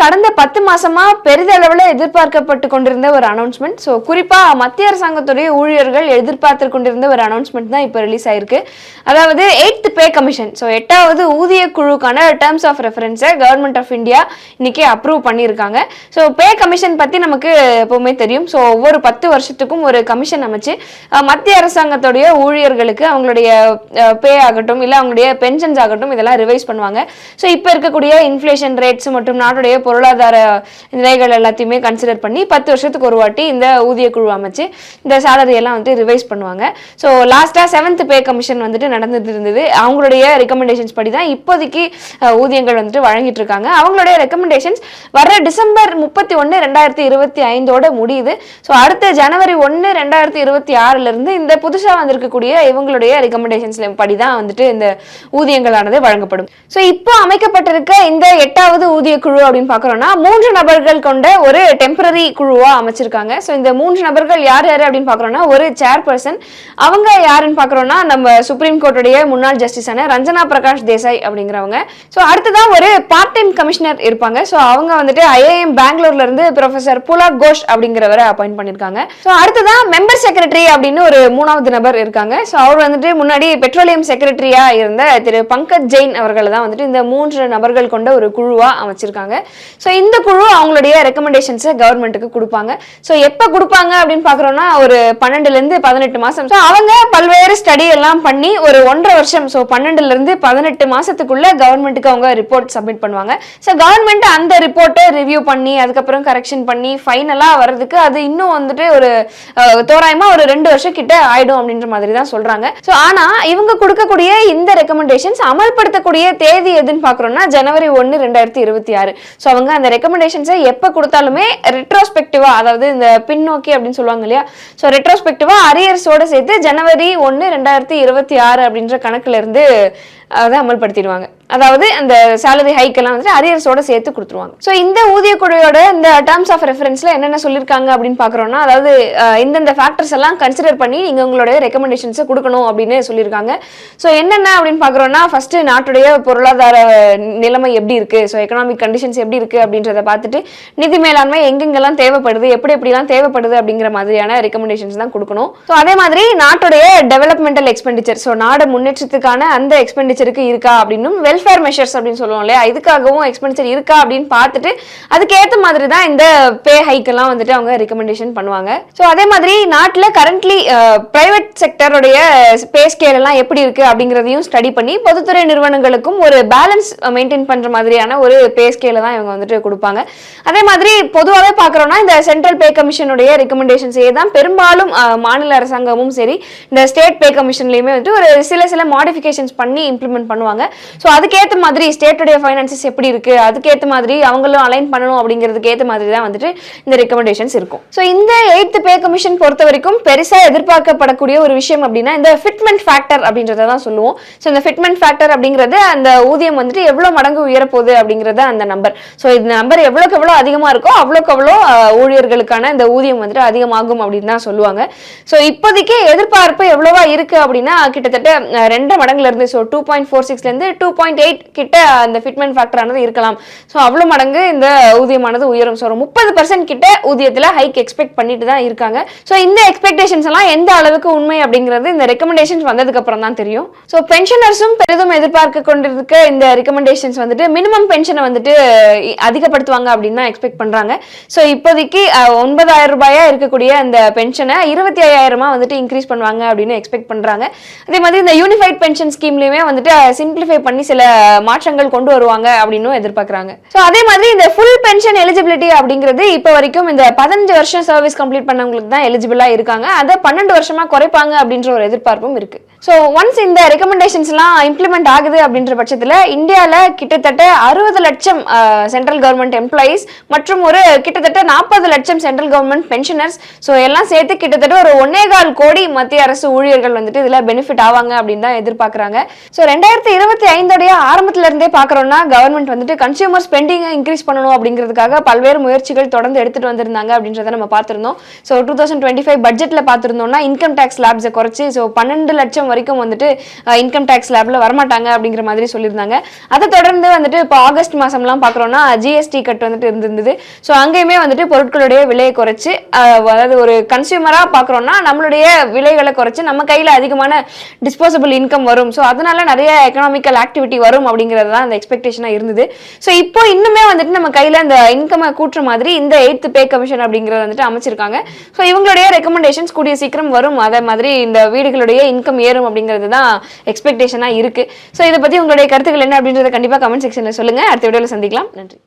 கடந்த பத்து மாசமா பெரிதளவில் எதிர்பார்க்கப்பட்டு கொண்டிருந்த ஒரு அனௌன்ஸ்மெண்ட் ஸோ குறிப்பா மத்திய அரசாங்கத்துடைய ஊழியர்கள் எதிர்பார்த்து கொண்டிருந்த ஒரு அனௌன்ஸ்மெண்ட் தான் இப்போ ரிலீஸ் ஆயிருக்கு. அதாவது எயித் பே கமிஷன் ஸோ எட்டாவது ஊதிய குழுக்கான டேர்ம்ஸ் ஆஃப் ரெஃபரன்ஸை கவர்மெண்ட் ஆஃப் இந்தியா இன்னைக்கு அப்ரூவ் பண்ணியிருக்காங்க. ஸோ பே கமிஷன் பத்தி நமக்கு எப்பவுமே தெரியும். ஸோ ஒவ்வொரு பத்து வருஷத்துக்கும் ஒரு கமிஷன் அமைச்சு மத்திய அரசாங்கத்துடைய ஊழியர்களுக்கு அவங்களுடைய பே ஆகட்டும் இல்லை அவங்களுடைய பென்ஷன்ஸ் ஆகட்டும் இதெல்லாம் ரிவைஸ் பண்ணுவாங்க. ஸோ இப்போ இருக்கக்கூடிய இன்ஃப்ளேஷன் ரேட்ஸ் மற்றும் நாட்டுடைய பொருளாதார நிலைகள் எல்லாத்தையுமே கன்சிடர் பண்ணி பத்து வருஷத்துக்கு ஒரு வாட்டி இந்த ஊதிய குழு அமைச்சு இந்த சேலரி எல்லாம் வந்து ரிவைஸ் பண்ணுவாங்க. ஸோ லாஸ்ட்டாக செவன்த் பே கமிஷன் வந்துட்டு நடந்துட்டு இருந்தது. அவங்களுடைய ரெக்கமெண்டேஷன்ஸ் படி தான் இப்போதைக்கு ஊதியங்கள் வந்துட்டு வழங்கிட்டு இருக்காங்க. அவங்களுடைய ரெக்கமெண்டேஷன்ஸ் வர டிசம்பர் முப்பத்தி ஒன்று ரெண்டாயிரத்தி இருபத்தி ஐந்தோட முடியுது. ஸோ அடுத்த ஜனவரி ஒன்று ரெண்டாயிரத்தி இருபத்தி ஆறுல இருந்து இந்த புதுசாக வந்திருக்கக்கூடிய இவங்களுடைய ரெக்கமெண்டேஷன்ஸ் படி தான் வந்துட்டு இந்த ஊதியங்களானது வழங்கப்படும். ஸோ இப்போ அமைக்கப்பட்டிருக்க இந்த எட்டாவது ஊதிய குழு அப்படின்னு பார்க்குறோம்னா மூன்று நபர்கள் கொண்ட ஒரு டெம்பரரி குழுவாக அமைச்சிருக்காங்க. ஸோ இந்த மூன்று நபர்கள் யார் யார் அப்படின்னு பார்க்குறோம்னா ஒரு சேர்பர்சன் அவங்க யாருன்னு பார்க்குறோம்னா நம்ம சுப்ரீம் கோர்ட்டுடைய முன்னாள் ஜஸ்டிஸான ரஞ்சனா பிரகாஷ் தேசாய் அப்படிங்கிறவங்க. ஸோ அடுத்ததான் ஒரு பார்ட் டைம் கமிஷனர் இருப்பாங்க. ஸோ அவங்க வந்துட்டு ஐஏஎம் பெங்களூர்ல இருந்து ப்ரொஃபசர் புலாக் கோஷ் அப்படிங்கிறவரை அப்பாயிண்ட் பண்ணியிருக்காங்க ஸோ அடுத்ததான் மெம்பர் செக்ரட்டரி அப்படின்னு ஒரு மூணாவது நபர் இருக்காங்க. ஸோ அவர் வந்துட்டு முன்னாடி பெட்ரோலியம் செக்ரட்டரியா இருந்த திரு பங்கஜ் ஜெயின் அவர்களை தான் வந்துட்டு இந்த மூன்று நபர்கள் கொண்ட ஒரு குழுவாக அமைச்சிருக்காங்க. ஸோ இந்த குழு அவங்களுடைய ரெக்கமெண்டேஷன்ஸை கவர்மெண்ட்டுக்கு கொடுப்பாங்க. ஸோ எப்போ கொடுப்பாங்க அப்படின்னு பார்க்குறோம்னா ஒரு பன்னெண்டுலேருந்து பதினெட்டு மாசம். ஸோ அவங்க பல்வேறு ஸ்டடி எல்லாம் பண்ணி ஒரு ஒன்றரை வருஷம் ஸோ பன்னெண்டுல இருந்து பதினெட்டு மாசத்துக்குள்ள கவர்மெண்ட்டுக்கு அவங்க ரிப்போர்ட் சப்மிட் பண்ணுவாங்க. ஸோ கவர்மெண்ட் அந்த ரிப்போர்ட்டை ரிவ்யூ பண்ணி அதுக்கப்புறம் கரெக்ஷன் பண்ணி ஃபைனலாக வர்றதுக்கு அது இன்னும் வந்துட்டு ஒரு தோராயமாக தோராயமா ஒரு ரெண்டு வருஷம் கிட்ட ஆயிடும் அப்படின்ற மாதிரி தான் சொல்றாங்க. ஸோ ஆனா இவங்க கொடுக்கக்கூடிய இந்த ரெக்கமெண்டேஷன்ஸ் அமல்படுத்தக்கூடிய தேதி எதுன்னு பார்க்குறோம்னா ஜனவரி ஒன்று ரெண்டாயிரத்தி இருபத்தி ஆறு. ஸோ அவங்க அந்த ரெக்கமெண்டேஷன்ஸை எப்போ கொடுத்தாலுமே ரெட்ரோஸ்பெக்டிவாக அதாவது இந்த பின்னோக்கி அப்படின்னு சொல்லுவாங்க இல்லையா? ஸோ ரெட்ரோஸ்பெக்டிவாக அரியர்ஸோடு சேர்த்து ஜனவரி ஒன்று ரெண்டாயிரத்தி இருபத்தி ஆறு அப்படின்ற கணக்குல இருந்து அதை அமல்படுத்திடுவாங்க. அதாவது அந்த சேலரி ஹைக் எல்லாம் வந்துட்டு அரியர்ஸோட சேர்த்து கொடுத்துருவாங்க. ஸோ இந்த ஊதிய குழுவோட இந்த டேர்ம்ஸ் ஆஃப் ரெஃபரன்ஸ்ல என்னென்ன சொல்லியிருக்காங்க அப்படின்னு பார்க்குறோன்னா அதாவது இந்தந்த ஃபேக்டர்ஸ் எல்லாம் கன்சிடர் பண்ணி நீங்க உங்களுடைய ரெக்கமெண்டேஷன்ஸை கொடுக்கணும் அப்படின்னு சொல்லியிருக்காங்க. ஸோ என்னென்ன அப்படின்னு பார்க்குறோன்னா ஃபர்ஸ்ட் நாட்டுடைய பொருளாதார நிலைமை எப்படி இருக்கு? ஸோ எக்கனாமிக் கண்டிஷன்ஸ் எப்படி இருக்கு அப்படின்றத பார்த்துட்டு நிதி மேலாண்மை எங்கெங்கெல்லாம் தேவைப்படுது எப்படி எப்படிலாம் தேவைப்படுது அப்படிங்கிற மாதிரியான ரெக்கமெண்டேஷன்ஸ் தான் கொடுக்கணும். ஸோ அதே மாதிரி நாட்டுடைய டெவலப்மெண்டல் எக்ஸ்பெண்டிச்சர் ஸோ நாடு முன்னேற்றத்துக்கான அந்த எக்ஸ்பெண்டிச்சருக்கு இருக்கா அப்படின்னும் வெல்ஃபேர் மெஷர்ஸ் அப்படின்னு சொல்லுவோம் இல்லையா? இதுக்காகவும் எக்ஸ்பென்சர் இருக்கா அப்படின்னு பார்த்துட்டு அதுக்கேற்ற மாதிரி தான் இந்த பே ஹைக்கெல்லாம் வந்துட்டு அவங்க ரெக்கமெண்டேஷன் பண்ணுவாங்க. ஸோ அதே மாதிரி நாட்டில் கரண்ட்லி பிரைவேட் செக்டருடைய பே ஸ்கேல் எல்லாம் எப்படி இருக்கு அப்படிங்கிறதையும் ஸ்டடி பண்ணி பொதுத்துறை நிறுவனங்களுக்கும் ஒரு பேலன்ஸ் மெயின்டைன் பண்ற மாதிரியான ஒரு பே ஸ்கேல தான் இவங்க வந்துட்டு கொடுப்பாங்க. அதே மாதிரி பொதுவாகவே பார்க்குறோம்னா இந்த சென்ட்ரல் பே கமிஷனுடைய ரெக்கமெண்டேஷன்ஸே தான் பெரும்பாலும் மாநில அரசாங்கமும் சரி இந்த ஸ்டேட் பே கமிஷன்லையுமே வந்துட்டு ஒரு சில சில மாடிஃபிகேஷன்ஸ் பண்ணி இம்ப்ளிமெண்ட் பண்ணுவாங்க. ஸோ அதுக்கேற்ற மாதிரி ஸ்டேட்டுடைய ஃபைனான்சஸ் எப்படி இருக்கு? அதுக்கேற்ற மாதிரி அவங்களும் அலைன் பண்ணணும் அப்படிங்கிறதுக்கு ஏற்ற மாதிரி தான் வந்துட்டு இந்த ரெக்கமெண்டேஷன்ஸ் இருக்கும். ஸோ இந்த எயித்து பே கமிஷன் பொறுத்த வரைக்கும் பெருசா எதிர்பார்க்கப்படக்கூடிய ஒரு விஷயம் அப்படின்னா இந்த ஃபிட்மெண்ட் ஃபேக்டர் அப்படின்றத தான் சொல்லுவோம். ஸோ இந்த ஃபிட்மெண்ட் ஃபேக்டர் அப்படிங்கிறது அந்த ஊதியம் வந்துட்டு எவ்வளோ மடங்கு உயரப்போகுது அப்படிங்கிறது அந்த நம்பர் ஸோ இந்த நம்பர் எவ்வளோக்கு எவ்வளோ அதிகமாக இருக்கோ அவ்வளோக்கு அவ்வளோ ஊழியர்களுக்கான இந்த ஊதியம் வந்துட்டு அதிகமாகும் அப்படின்னு தான் சொல்லுவாங்க. ஸோ இப்போதைக்கு எதிர்பார்ப்பு எவ்வளவா இருக்கு அப்படின்னா கிட்டத்தட்ட ரெண்டு மடங்குல இருந்து ஸோ டூ பாயிண்ட் ஃபோர் சிக்ஸ்லேருந்து டூ பாயிண்ட் எயிட் கிட்ட அந்த ஃபிட்மெண்ட் ஃபேக்டர் ஆனது இருக்கலாம். ஸோ அவ்வளோ மடங்கு இந்த ஊதியமானது உயரும். ஸோ முப்பது பர்சன்ட் கிட்ட ஊதியத்தில் ஹைக் எக்ஸ்பெக்ட் பண்ணிட்டு தான் இருக்காங்க. ஸோ இந்த எக்ஸ்பெக்டேஷன்ஸ் எல்லாம் எந்த அளவுக்கு உண்மை அப்படிங்கிறது இந்த ரெக்கமெண்டேஷன்ஸ் வந்ததுக்கு அப்புறம் தான் தெரியும். ஸோ பென்ஷனர்ஸும் பெரிதும் எதிர்பார்க்க கொண்டிருக்க இந்த ரெக்கமெண்டேஷன்ஸ் வந்துட்டு மினிமம் பென்ஷனை வந்துட்டு அதிகப்படுத்துவாங்க அப்படின்னு தான் எக்ஸ்பெக்ட் பண்றாங்க. ஸோ இப்போதைக்கு ஒன்பதாயிரம் ரூபாயா இருக்கக்கூடிய இந்த பென்ஷனை இருபத்தி ஐயாயிரமா வந்துட்டு இன்க்ரீஸ் பண்ணுவாங்க அப்படின்னு எக்ஸ்பெக்ட் பண்றாங்க. அதே மாதிரி இந்த யூனிஃபைட் பென்ஷன் ஸ்கீம்லையுமே வந்துட்டு சிம்பிளிஃபை பண்ணி சில மாற்றங்கள் கொண்டு வருவாங்க அப்படின்னு எதிர்பார்க்கறாங்க. ஸோ அதே மாதிரி இந்த ஃபுல் பென்ஷன் எலிஜிபிலிட்டி அப்படிங்கிறது இப்போ வரைக்கும் இந்த பதினஞ்சு வருஷம் சர்வீஸ் கம்ப்ளீட் பண்ணவங்களுக்கு தான் எலிஜிபிளா இருக்காங்க. அதை பன்னெண்டு வருஷமா குறைப்பாங்க அப்படின்ற ஒரு எதிர்பார்ப்பும் இருக்கு. ஸோ ஒன்ஸ் இந்த ரெக்கமெண்டேஷன்ஸ்லாம் இம்ப்ளிமெண்ட் ஆகுது அப்படின்ற பட்சத்தில் இந்தியாவில் கிட்டத்தட்ட அறுபது லட்சம் சென்ட்ரல் கவர்மெண்ட் எம்ப்ளாயீஸ் மற்றும் ஒரு கிட்டத்தட்ட நாற்பது லட்சம் சென்ட்ரல் கவர்மெண்ட் பென்ஷனர்ஸ் ஸோ எல்லாம் சேர்த்து கிட்டத்தட்ட ஒரு ஒன்னே கால் கோடி மத்திய அரசு ஊழியர்கள் வந்துட்டு இதில் பெனிஃபிட் ஆவாங்க அப்படின்னு தான் எதிர்பார்க்குறாங்க. ஸோ ரெண்டாயிரத்தி இருபத்தி ஐந்தோடைய ஆரம்பத்துல இருந்தே பாக்குறோம்னா கவர்மெண்ட் வந்துட்டு கன்சியூமர் ஸ்பெண்டிங்கை இன்க்ரீஸ் பண்ணணும் அப்படிங்கிறதுக்காக பல்வேறு முயற்சிகள் தொடர்ந்து எடுத்துகிட்டு வந்திருந்தாங்க அப்படின்றத நம்ம பார்த்துருந்தோம். So two thousand twenty five பட்ஜெட்டில் பார்த்துருந்தோம்னா இன்கம் டேக்ஸ் லேப்ஸை குறைச்சி ஸோ பன்னெண்டு லட்சம் வரைக்கும் வந்துட்டு இன்கம் டேக்ஸ் லேப்ல வரமாட்டாங்க அப்படிங்கிற மாதிரி சொல்லியிருந்தாங்க. அதை தொடர்ந்து வந்துட்டு இப்போ ஆகஸ்ட் மாசம்லாம் பார்க்குறோம்னா ஜிஎஸ்டி கட் வந்துட்டு இருந்திருந்தது. ஸோ அங்கேயுமே வந்துட்டு பொருட்களுடைய விலையை குறைச்சு அதாவது ஒரு கன்சியூமராக பார்க்குறோம்னா நம்மளுடைய விலைகளை குறைச்சு நம்ம கையில் அதிகமான டிஸ்போசபிள் இன்கம் வரும். ஸோ அதனால நிறைய எக்கனாமிக்கல் ஆக்டிவிட்டி வரும் அப்படிங்கிறது தான் அந்த எக்ஸ்பெக்டேஷனாக இருந்தது. ஸோ இப்போ இன்னுமே வந்துட்டு நம்ம கையில் இந்த இன்கமை கூட்டுற மாதிரி இந்த எயித்து பே கமிஷன் அப்படிங்கிறத வந்துட்டு அமைச்சிருக்காங்க. ஸோ இவங்களுடைய ரெக்கமெண்டேஷன்ஸ் கூடிய சீக்கிரம் வரும். அதே மாதிரி இந்த வீடுகளுடைய இன்கம் ஏறும் அப்படிங்கிறது தான் எக்ஸ்பெக்டேஷனாக இருக்கு. ஸோ இதை பற்றி உங்களுடைய கருத்துக்கள் என்ன அப்படின்றத கண்டிப்பாக கமெண்ட் செக்ஷனில் சொல்லுங்கள் அடுத்த வீடியோவில் சந்திக்கலாம். நன்றி.